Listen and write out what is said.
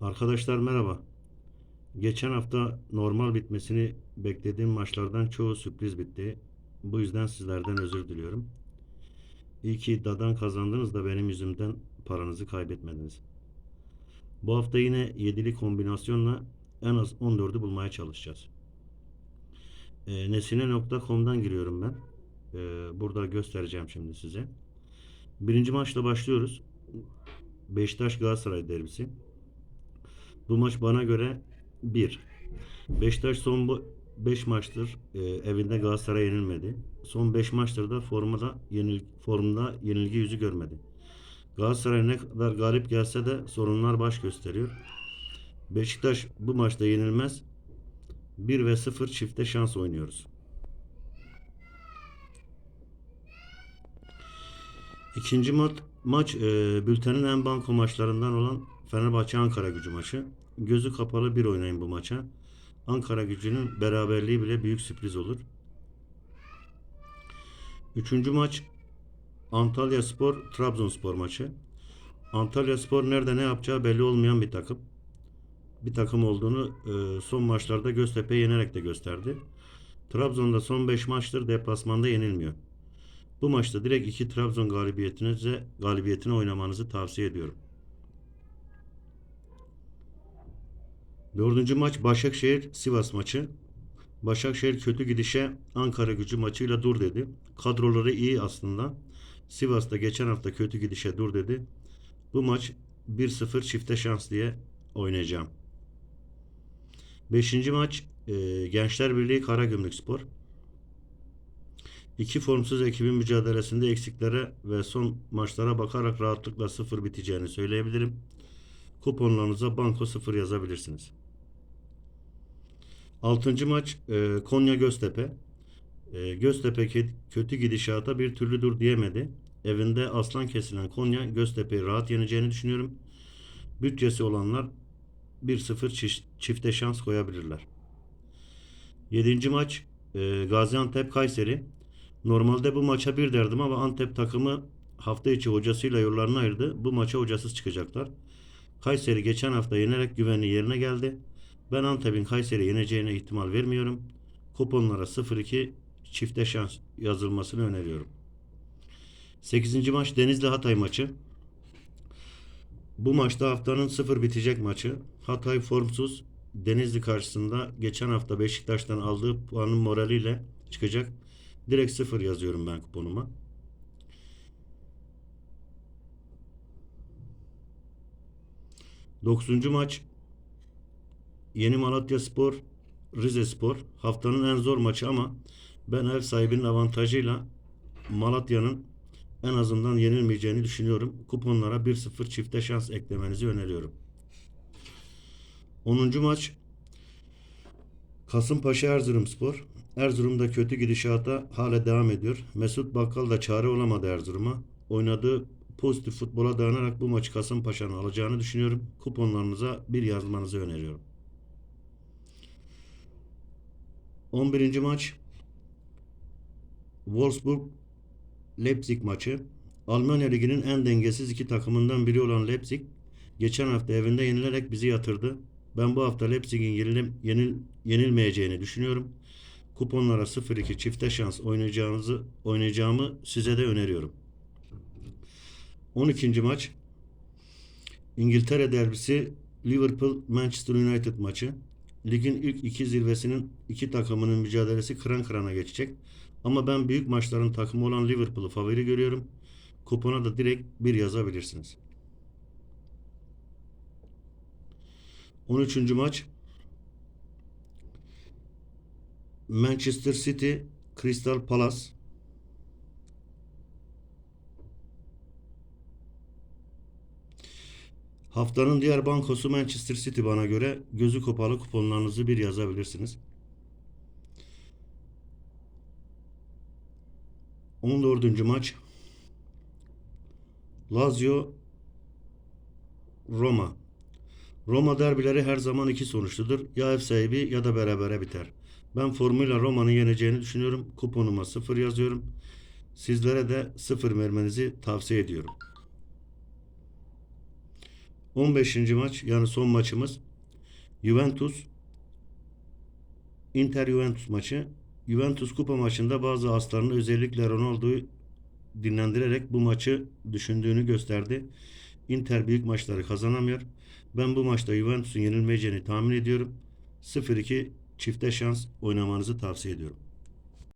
Arkadaşlar merhaba. Geçen hafta normal bitmesini beklediğim maçlardan çoğu sürpriz bitti. Bu yüzden sizlerden özür diliyorum. İyi ki iddiadan kazandınız da benim yüzümden paranızı kaybetmediniz. Bu hafta yine 7'li kombinasyonla en az 14'ü bulmaya çalışacağız. E, Nesine.com'dan giriyorum ben. E, burada göstereceğim şimdi size. Birinci maçla başlıyoruz. Beşiktaş Galatasaray derbisi. Bu maç bana göre 1. Beşiktaş son 5 maçtır e, evinde Galatasaray'a yenilmedi. Son 5 maçtır da formada yenil, formda yenilgi yüzü görmedi. Galatasaray ne kadar galip gelse de sorunlar baş gösteriyor. Beşiktaş bu maçta yenilmez. 1 ve 0 çifte şans oynuyoruz. İkinci maç, maç e, bültenin en banko maçlarından olan Fenerbahçe Ankara gücü maçı. Gözü kapalı bir oynayın bu maça. Ankara gücünün beraberliği bile büyük sürpriz olur. Üçüncü maç Antalya Spor Trabzonspor maçı. Antalya Spor nerede ne yapacağı belli olmayan bir takım. Bir takım olduğunu e, son maçlarda Göztepe yenerek de gösterdi. Trabzon'da son 5 maçtır deplasmanda yenilmiyor. Bu maçta direkt iki Trabzon galibiyetinize galibiyetine oynamanızı tavsiye ediyorum. Dördüncü maç Başakşehir Sivas maçı. Başakşehir kötü gidişe Ankara gücü maçıyla dur dedi. Kadroları iyi aslında. Sivas'ta geçen hafta kötü gidişe dur dedi. Bu maç 1-0 çifte şans diye oynayacağım. Beşinci maç e, Gençler Birliği Karagümrük Spor. İki formsuz ekibin mücadelesinde eksiklere ve son maçlara bakarak rahatlıkla sıfır biteceğini söyleyebilirim. Kuponlarınıza banko sıfır yazabilirsiniz. Altıncı maç e, Konya Göztepe. E, Göztepe kötü gidişata bir türlü dur diyemedi. Evinde aslan kesilen Konya Göztepe'yi rahat yeneceğini düşünüyorum. Bütçesi olanlar 1-0 çiş- çifte şans koyabilirler. Yedinci maç e, Gaziantep Kayseri. Normalde bu maça bir derdim ama Antep takımı hafta içi hocasıyla yollarını ayırdı. Bu maça hocasız çıkacaklar. Kayseri geçen hafta yenerek güvenli yerine geldi. Ben Antep'in Kayseri yeneceğine ihtimal vermiyorum. Kuponlara 0-2 çifte şans yazılmasını öneriyorum. 8. maç Denizli Hatay maçı. Bu maçta haftanın 0 bitecek maçı. Hatay formsuz. Denizli karşısında geçen hafta Beşiktaş'tan aldığı puanın moraliyle çıkacak. Direkt 0 yazıyorum ben kuponuma. Dokuzuncu maç Yeni Malatya Spor Rize Spor haftanın en zor maçı ama ben ev sahibinin avantajıyla Malatya'nın en azından yenilmeyeceğini düşünüyorum. Kuponlara 1-0 çifte şans eklemenizi öneriyorum. 10. maç Kasımpaşa Erzurumspor. Erzurum'da kötü gidişata hala devam ediyor. Mesut Bakkal da çare olamadı Erzurum'a. Oynadığı pozitif futbola dayanarak bu maçı Kasımpaşa'nın alacağını düşünüyorum. Kuponlarınıza bir yazmanızı öneriyorum. 11. maç Wolfsburg Leipzig maçı. Almanya Ligi'nin en dengesiz iki takımından biri olan Leipzig geçen hafta evinde yenilerek bizi yatırdı. Ben bu hafta Leipzig'in yenil, yenil, yenilmeyeceğini düşünüyorum. Kuponlara 0-2 çifte şans oynayacağınızı oynayacağımı size de öneriyorum. 12. maç İngiltere derbisi Liverpool Manchester United maçı. Ligin ilk iki zirvesinin iki takımının mücadelesi kıran kırana geçecek. Ama ben büyük maçların takımı olan Liverpool'u favori görüyorum. Kupona da direkt bir yazabilirsiniz. 13. maç Manchester City Crystal Palace Haftanın diğer bankosu Manchester City bana göre gözü kapalı kuponlarınızı bir yazabilirsiniz. 14. maç Lazio Roma Roma derbileri her zaman iki sonuçludur. Ya ev sahibi ya da berabere biter. Ben Formula Roma'nın yeneceğini düşünüyorum. Kuponuma 0 yazıyorum. Sizlere de 0 vermenizi tavsiye ediyorum. 15. maç yani son maçımız Juventus Inter Juventus maçı. Juventus kupa maçında bazı aslarını özellikle Ronaldo'yu dinlendirerek bu maçı düşündüğünü gösterdi. Inter büyük maçları kazanamıyor. Ben bu maçta Juventus'un yenilmeyeceğini tahmin ediyorum. 0-2 çifte şans oynamanızı tavsiye ediyorum.